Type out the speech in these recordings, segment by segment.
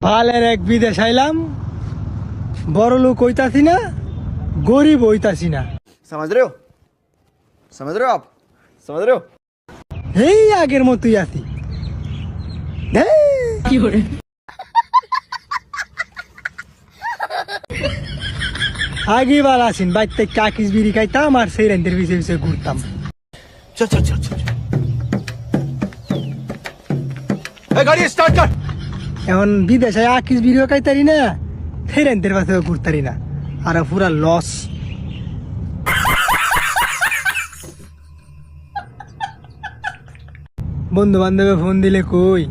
ভালের এক বিদেশ আইলাম বড় লোক হইতাছি না গরিব হইতাছি না समझ रहे हो समझ रहे हो आप समझ रहे हो এই আগের মতোই আছি হেই। আগে বার আসিন বাইতে কাকিস বিড়ি খাইতাম আর সেই রেন্টের পিছিয়ে পিছিয়ে ঘুরতাম चल चल चल चल ए, गाड़ी स्टार्ट कर এখন বিদেশে আকিস বিড়িও খাইতারি না সেই পাশে ঘুরতারি না। আর পুরা লস বন্ধু বান্ধবে ফোন দিলে কই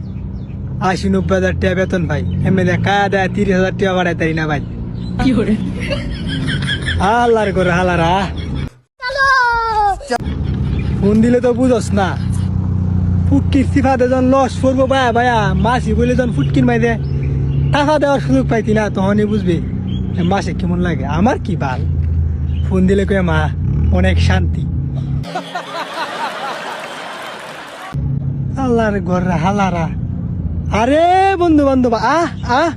আশি নব্বই হাজার টাকা বেতন ভাই। এমনি দেখা দেয় তিরিশ হাজার টাকা বাড়াই তারি না ভাই। হালার করে? হালারা। ফোন দিলে তো বুঝস না। ফুটকির সিফাতে যখন লস করব ভায়া ভায়া মাসি বলে যখন ফুটকির মাই দে টাকা দেওয়ার সুযোগ পাইতি না তখনই বুঝবি মাসে কেমন লাগে। আমার কি বাল? ফোন দিলে কয়ে মা অনেক শান্তি। আল্লাহর ঘররা হালারা। আরে বন্ধু বান্ধব আহ আহ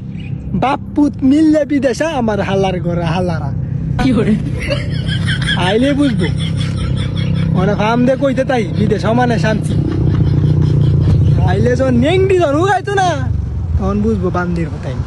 বাপুত মিললে বিদেশা আমার হালার ঘরে হালারা। আইলে বুঝব অনেক ফার্ম দে কইতে তাই বিদেশ মানে শান্তি। আইলে যখন নেংডি যখন উগাইতো না। তখন বুঝব বান্দির কোথায়